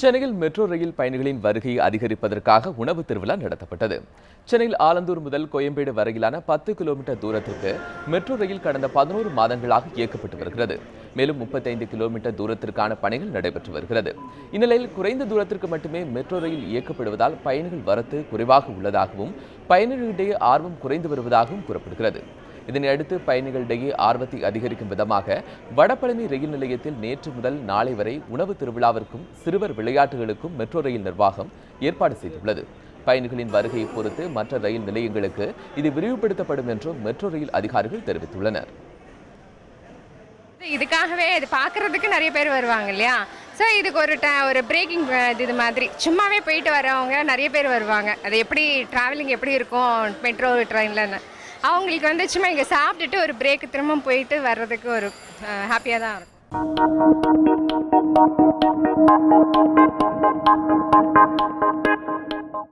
சென்னையில் metro rail பயணிகளின் வருகையை அதிகரிப்பதற்காக உணவு திருவிழா நடத்தப்பட்டது. சென்னையில் ஆலந்தூர் முதல் கோயம்பேடு வரையிலான பத்து கிலோமீட்டர் தூரத்திற்கு மெட்ரோ ரயில் கடந்த பதினோரு மாதங்களாக இயக்கப்பட்டு வருகிறது. மேலும் முப்பத்தைந்து கிலோமீட்டர் தூரத்திற்கான பணிகள் நடைபெற்று வருகிறது. இந்நிலையில் குறைந்த தூரத்திற்கு மட்டுமே மெட்ரோ ரயில் இயக்கப்படுவதால் பயணிகள் வரத்து குறைவாக உள்ளதாகவும் பயணிகளிடையே ஆர்வம் குறைந்து வருவதாகவும் கூறப்படுகிறது. இதனையடுத்து பயணிகளிடையே ஆர்வத்தை அதிகரிக்கும் விதமாக வடபழனி ரயில் நிலையத்தில் நேற்று முதல் நாளை வரை உணவு திருவிழாவிற்கும் சிறுவர் விளையாட்டுகளுக்கும் மெட்ரோ ரயில் நிர்வாகம் ஏற்பாடு செய்துள்ளது. பயணிகளின் வருகையை பொறுத்து மற்ற ரயில் நிலையங்களுக்கு இது விரிவுபடுத்தப்படும் என்றும் மெட்ரோ ரயில் அதிகாரிகள் தெரிவித்துள்ளனர். இதுக்காகவே இது பார்க்கறதுக்கு நிறைய பேர் வருவாங்க இல்லையா? ஸோ இதுக்கு ஒரு ட ஒரு பிரேக்கிங் இது மாதிரி. சும்மாவே போயிட்டு வரவங்க நிறைய பேர் வருவாங்க. அது எப்படி ட்ராவலிங் எப்படி இருக்கும் மெட்ரோ ட்ரெயின்லன்னு அவங்களுக்கு வந்து சும்மா இங்கே சாப்பிட்டுட்டு ஒரு பிரேக் திரும்ப போயிட்டு வர்றதுக்கு ஒரு ஹாப்பியாக தான் இருக்கும்.